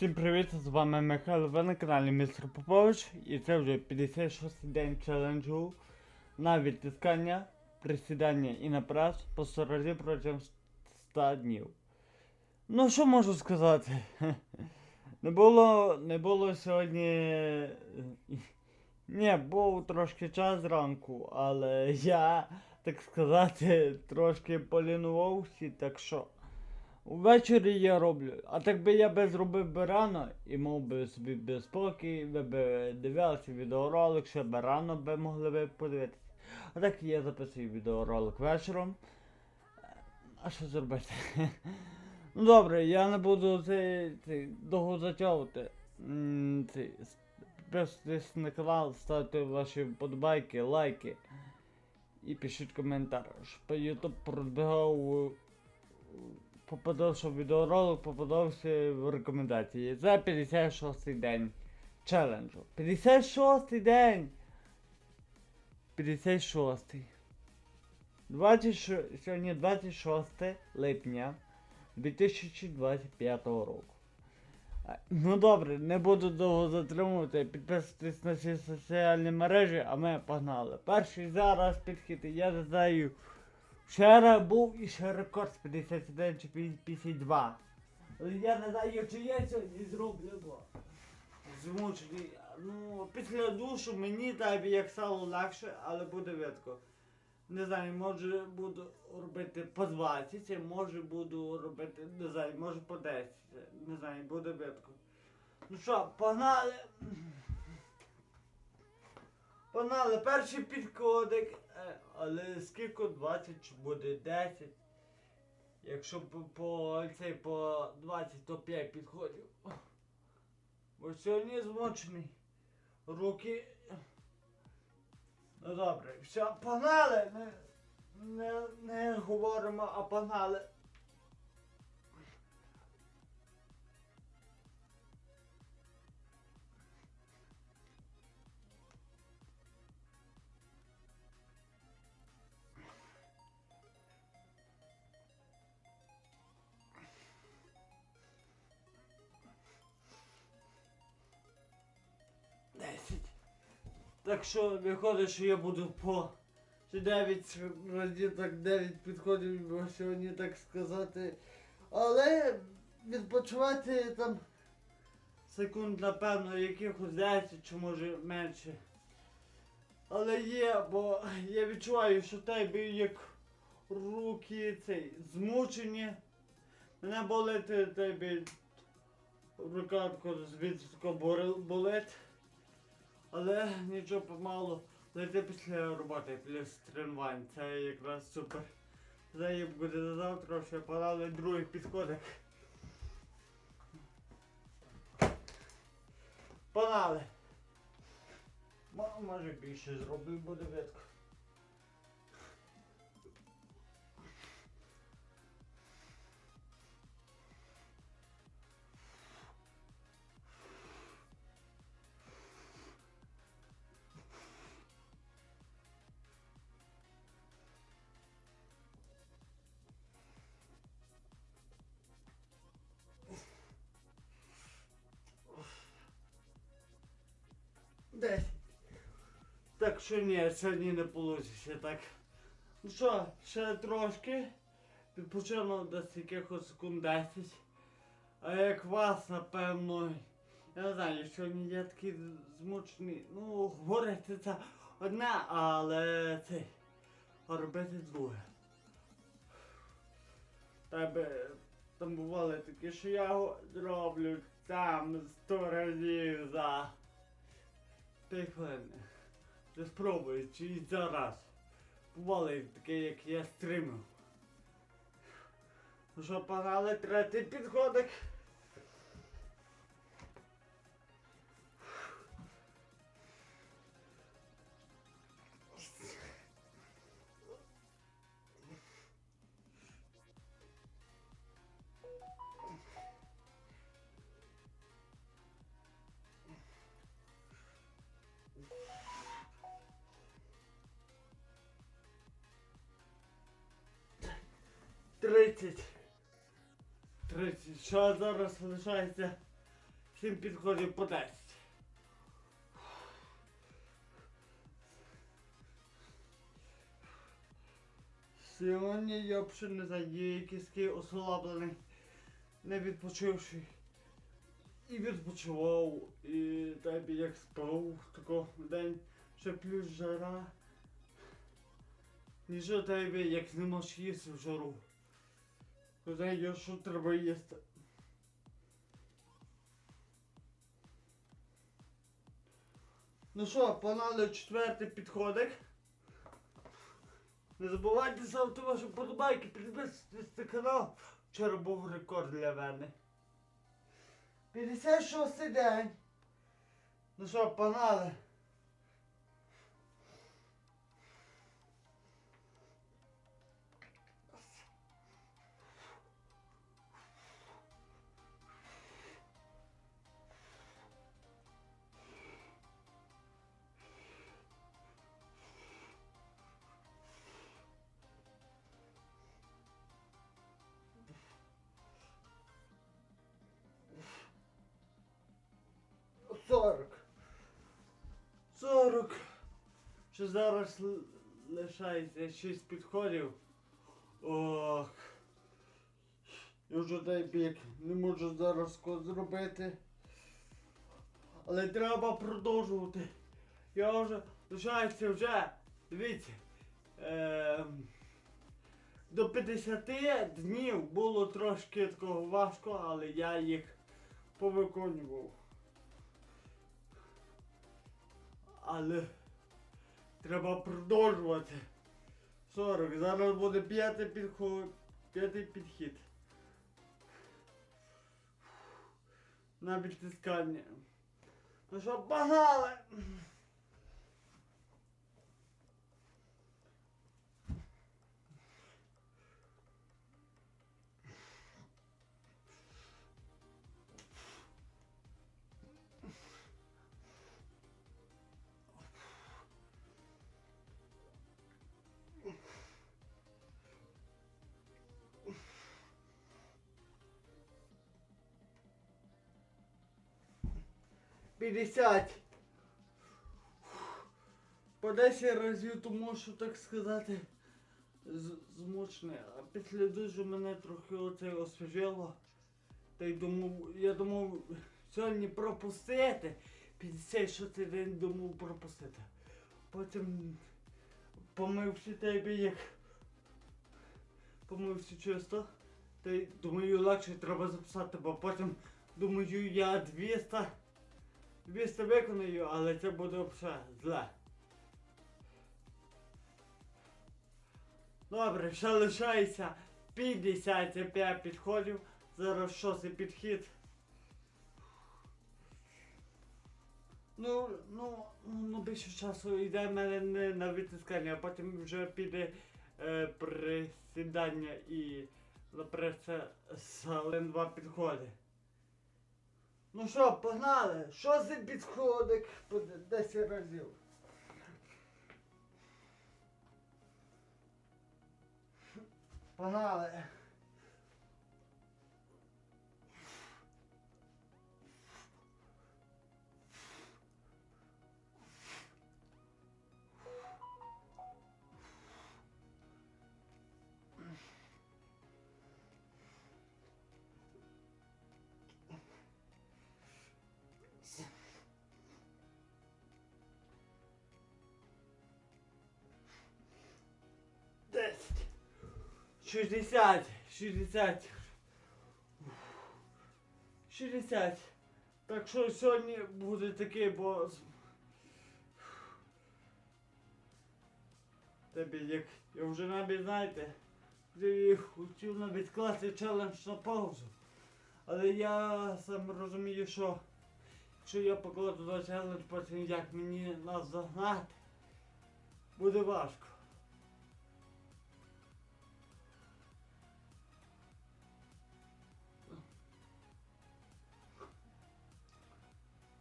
Всім привіт, з вами Михайло, ви на каналі Містер Попович і це вже 56 день челенджу на відтискання, присідання і на прес по 100 разів протягом 100 днів. Ну що можу сказати? Не було, не було сьогодні. Ні, був трошки час зранку, але я, так сказати, трошки полінувався, так що. Ввечері я роблю. А так би я би зробив би рано і мав би собі би спокій, ви б дивилися відеоролик, ще би рано би могли би подивитися. А так я записую відеоролик вечором. А що зробити? ну добре, я не буду цей, цей, довго затягувати. Цей, Підписуйтесь на канал, ставте ваші вподобайки, лайки і пишіть коментар, щоб YouTube продвигав попадався відеоролик, попадався в рекомендації. Це 56 день челенджу. 56 день! 56. 26, сьогодні 26 липня 2025 року. Ну добре, не буду довго затримувати. Підписуйтесь на всі соціальні мережі, а ми погнали. Перший зараз підхід, я знаю. Вчора був і ще рекорд з 51 чи 52. Але я не знаю, чи я сьогодні зроблю, бо змучений. Ну, після душу мені так як стало легше, але буде видко. Не знаю, може буду робити по 20, може буду робити, не знаю, може по 10. Не знаю, буде видко. Ну що, погнали. Погнали, перший підходик, е, але скільки 20 чи буде 10. Якщо по, по, цей, по 20, то 5 підходів. Бо сьогодні змочений. Руки. Ну добре, все, погнали! Не, не, не говоримо, а погнали. Так що виходить, що я буду по чи 9 разів так 9 підходів, бо сьогодні так сказати. Але відпочивати там секунд, напевно, якихось 10 чи може менше. Але є, бо я відчуваю, що тебе як руки цей змучені. Мене болить тебе рука звідси болить. Але нічого помалу. Зайти після роботи, плюс тренувань. Це якраз супер. Це буде до завтра, ще подали другий підходик. Погнали! Мо- Може більше зроблю, буде видко. Десять. Так що ні, сьогодні не вийде так. Ну що, ще трошки. Відпочину десь якихось секунд 10. А як вас, напевно, я не знаю, сьогодні я такий змучений. Ну, говорити це одне, але це робити друге. Тебе там бували такі, що я роблю там сто разів за хвилини. Це спробую, чи зараз. Бували таке, як я стримав. Ну що, погнали, третій підходик. Тридцять. 30. Що зараз залишається 7 підходів по 10. Сьогодні я взагалі не знаю, є ослаблений, не відпочивший. І відпочивав, і так як спав тако день, ще плюс жара. Нічого тебе як не можеш їсти в жару. Куди що треба їсти. Ну що, погнали четвертий підходик. Не забувайте ставити ваші подобайки, підписуйтесь на канал. Вчора був рекорд для мене. 56 день. Ну що, погнали. Що зараз лишається 6 підходів. Ох. Я вже дай бік. Не можу зараз зробити. Але треба продовжувати. Я вже лишається вже. Дивіться. Ем, до 50 днів було трошки такого важко, але я їх повиконував. Але треба продовжувати. 40. Зараз буде п'ятий підход. П'ятий підхід. На підтискання. Ну що, погнали! П'ятдесят. По 10 разів, тому що так сказати з- змучне. А після дуже мене трохи оце освіжило. Та й думав, я думав сьогодні пропустити. 56 день думав пропустити. Потім помився тебе як помився чисто. Та й думаю, легше треба записати, бо потім думаю я 200 200 виконую, але це буде взагалі зле. Добре, ще лишається 55 підходів. Зараз шостий підхід. Ну, ну, ну більше часу йде в мене не на відтискання, а потім вже піде е, присідання і наприклад, це два підходи. Ну що, погнали? Що за підходик по 10 разів? Погнали. 60, 60. 60. Так що сьогодні буде такий, бо... Тебе як я вже навіть знаєте, я хотів навіть класти челендж на паузу. Але я сам розумію, що якщо я покладу до челендж, потім як мені нас загнати, буде важко.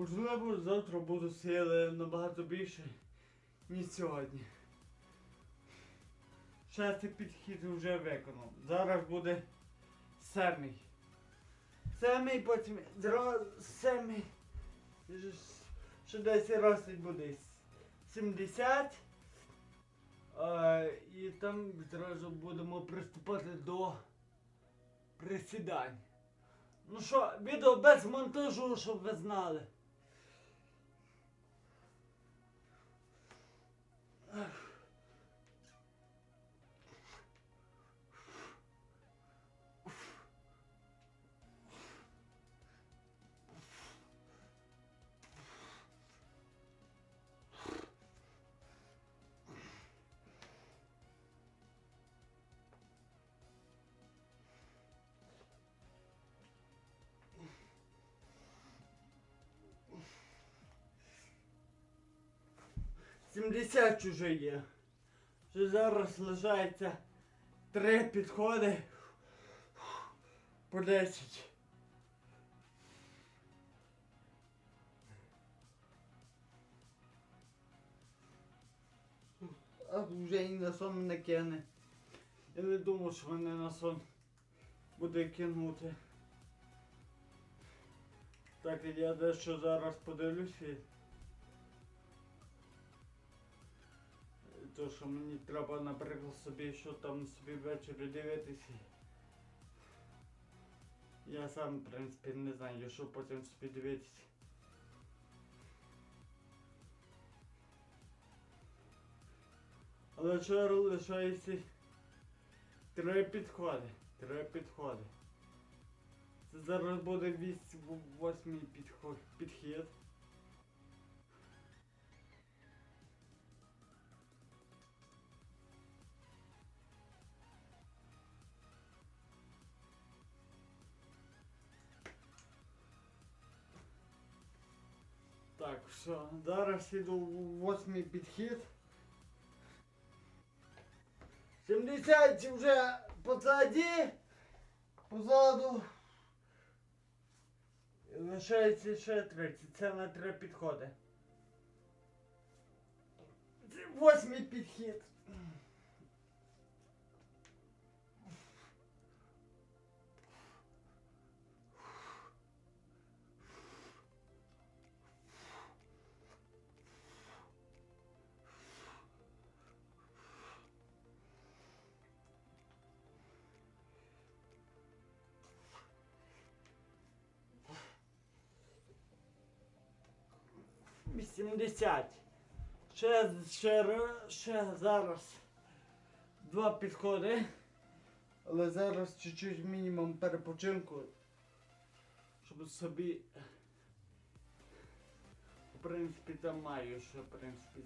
Можливо, завтра буду сили набагато більше, ніж сьогодні. Шестий підхід вже виконав. Зараз буде семий. Семий, потім семий. Що десь ростить буде 70. Е, і там зразу будемо приступати до присідань. Ну що, відео без монтажу, щоб ви знали. Сімдесят уже є. Що зараз лишається три підходи по 10. А вже і на сон не кине. Я не думав, що мене на сон буде кинути. Так, я дещо зараз подивлюся. То, що мені треба, наприклад, собі, що там собі ввечері дивитися. Я сам, в принципі, не знаю, що потім собі дивитися. Але ще лишається три підходи. Три підходи. Це зараз буде вісь- в- підхід. Все, зараз іду восьмий підхід. 70 вже позаді, позаду. Лишається ще 30, це на три підходи. Восьмий підхід. Вісімдесят. Ще, ще, ще зараз два підходи. Але зараз чуть-чуть мінімум перепочинку. Щоб собі. В принципі, там маю, що в принципі.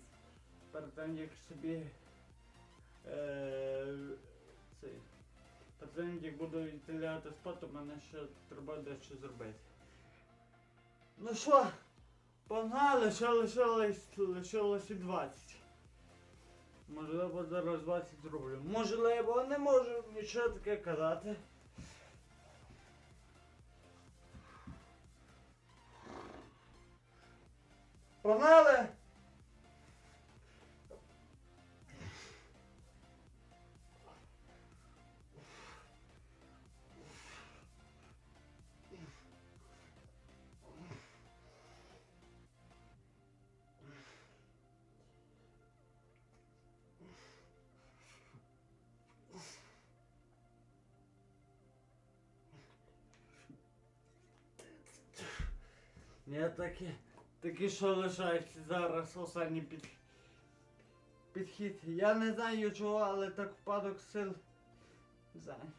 Перед тим як собі. Е, цей. Перед тим як буду лягати спати, мене ще треба дещо зробити. Ну що? Погнали, ще лишилось, лишилось і 20. Можливо, зараз 20 зроблю. Можливо, не можу нічого таке казати. Погнали! Я таки, таки що лишається зараз останній під, підхід. Я не знаю чого, але так впадок сил. Не знаю.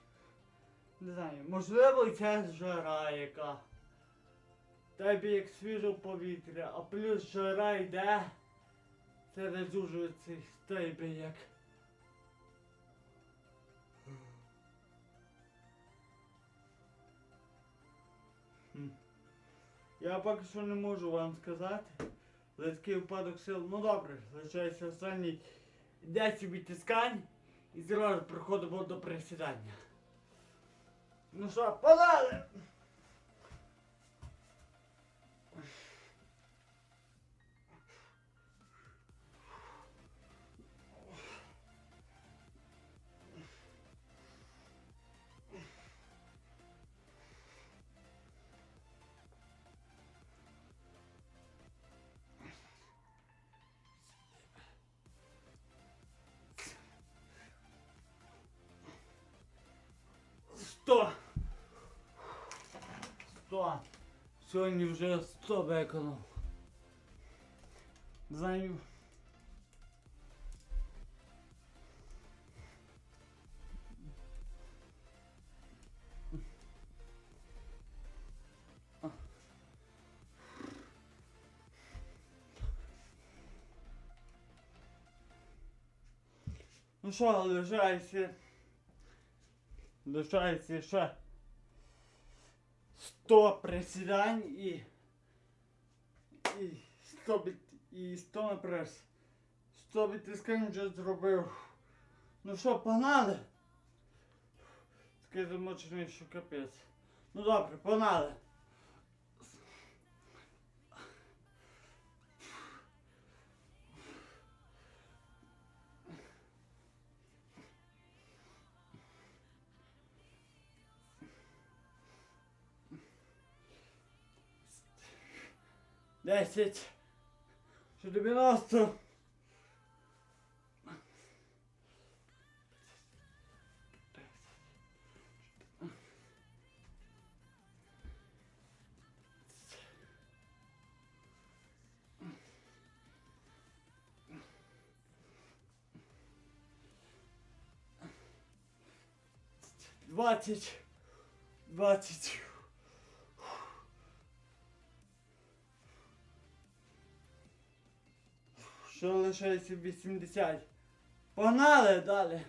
Не знаю. Можливо, ця жара яка. Тебе як свіже повітря, а плюс жара йде. Це не дуже цей тебе як. Хм. Я поки що не можу вам сказати. Але такий випадок сил. Ну добре, залишається останній 10 відтискань і зразу приходимо до присідання. Ну що, подали! 100. Сьогодні вже 100 виконав. Знаю. Ну що, лишається. Лишається ще 100 присідань і. І 100 біт, і 100 на прес. 100 відтискань вже зробив. Ну що, погнали? Такий замочений, що капець. Ну добре, погнали. Десять. Що дев'яносто. Двадцять. Двадцять. Що лишається 80. Погнали далі.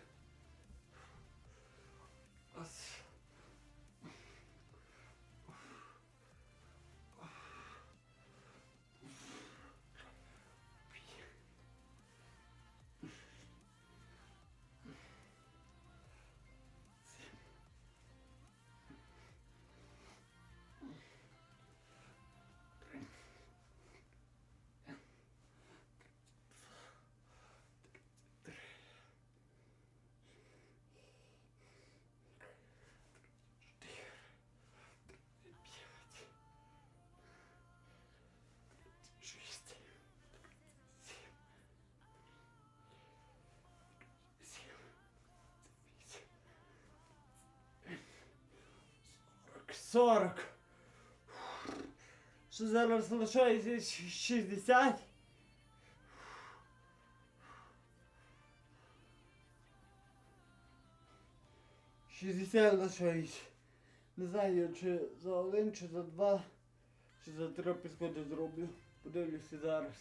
40. Що зараз лишається 60. Шістдесят лишається. Не знаю, чи за один, чи за два, чи за три піскоти зроблю. Подивлюся зараз.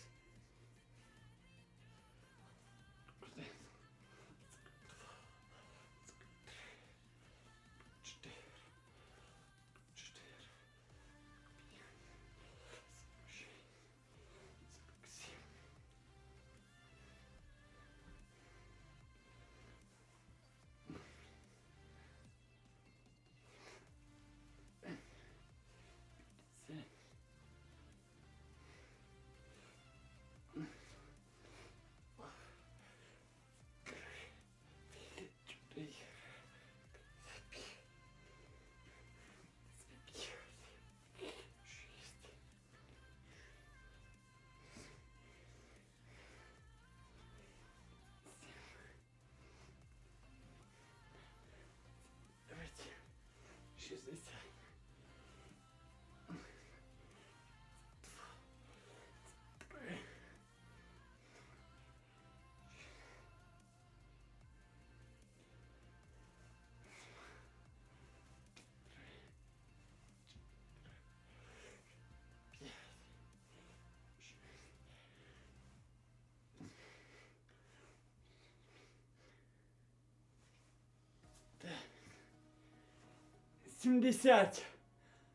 70.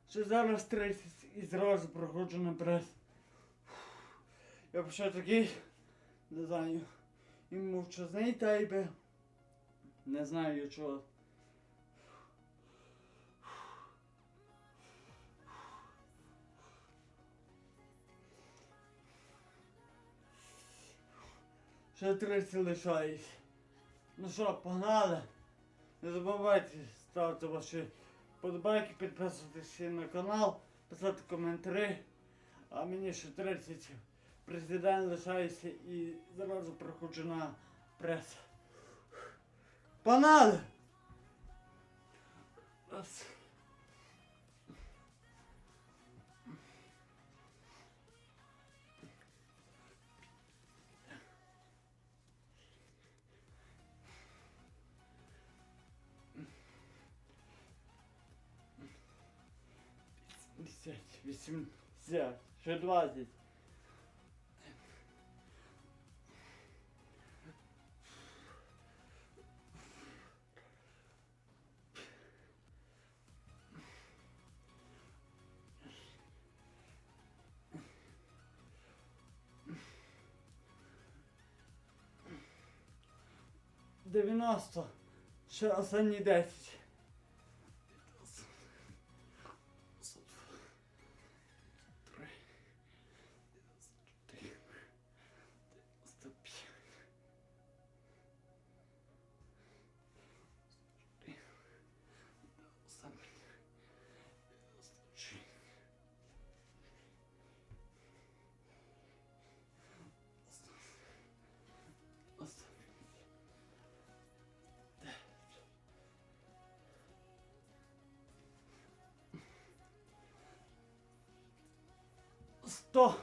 Що зараз 30 і зразу проходжу на прес. Я почав такий не знаю. І мовчазний тайбе. Не знаю чого. Ще 30 лишаюсь. Ну що, погнали? Не забувайте ставити ваші подобайки, підписуватися на канал, писати коментарі. А мені ще 30 президент лишається і зразу приходжу на прес. Погнали! 70, 80, ще 20. Дев'яносто, ще останні десять. Сто.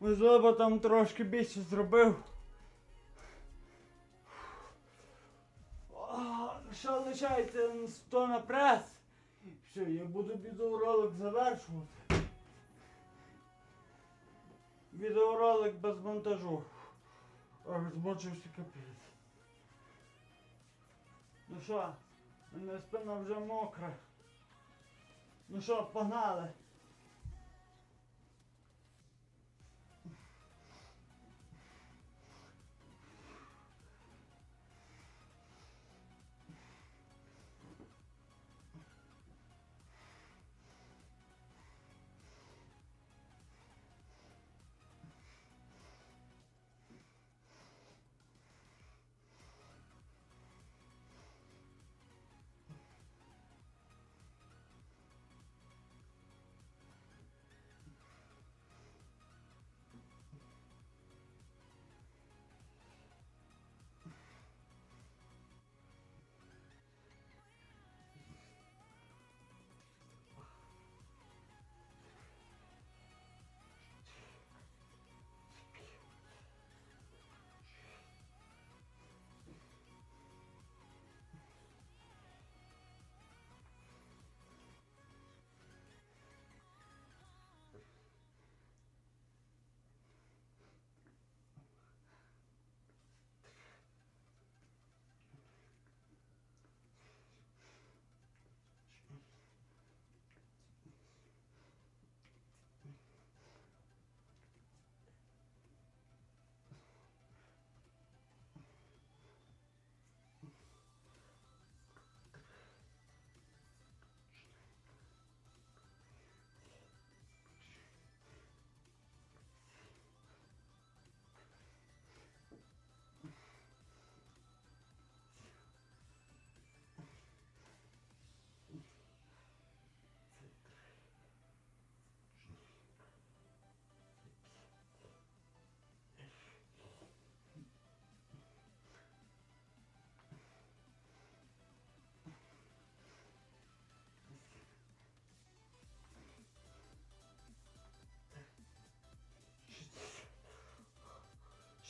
Можливо, там трошки більше зробив. О, Ще лишається 100 на прес. Все, я буду відеоролик завершувати. Відеоролик без монтажу. Змочився капець. Ну що, мене спина вже мокра. Ну що, погнали.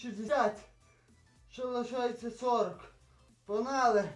Шістдесят. Ще лишається сорок. Погнали.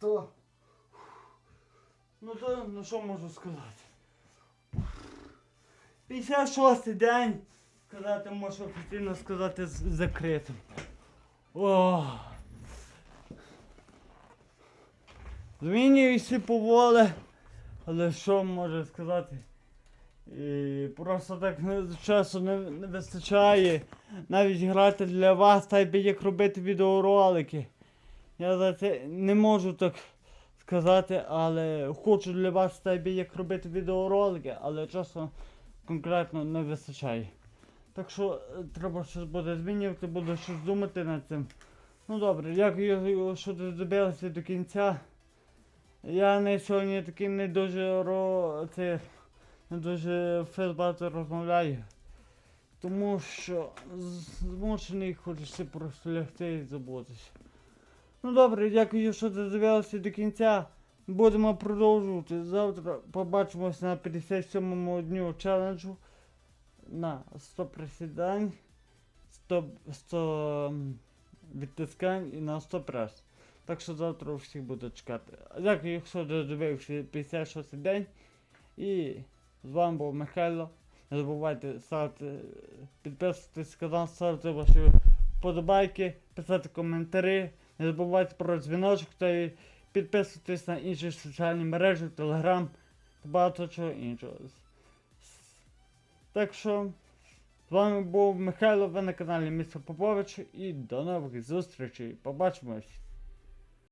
То. Ну то, ну що можу сказати? 56 день. Сказати, можу офіційно сказати з- закритим. О. Змінююся поволі, але що можу сказати? І просто так не- часу не, не вистачає навіть грати для вас, та й як робити відеоролики. Я за це не можу так сказати, але хочу для вас й як робити відеоролики, але часу конкретно не вистачає. Так що е, треба щось буде змінювати, буду щось думати над цим. Ну добре, дякую, що додивилися до кінця. Я не сьогодні такий не дуже ро... це, не дуже фейс розмовляю. Тому що змушений хочеться просто лягти і забутися. Ну добре, дякую, що додивилися до кінця. Будемо продовжувати. Завтра побачимось на 57-му дню челенджу на 100 присідань, 100, 100 відтискань і на 100 прес. Так що завтра всіх буду чекати. Дякую, якщо додивився 56 день. І з вами був Михайло. Не забувайте ставити, підписуватись канал, ставити ваші вподобайки, писати коментарі. Не забувайте про дзвіночок та підписуйтесь на інші соціальні мережі, Телеграм та багато чого іншого. Так що з вами був Михайло, ви на каналі Місто Попович і до нових зустрічей. Побачимось!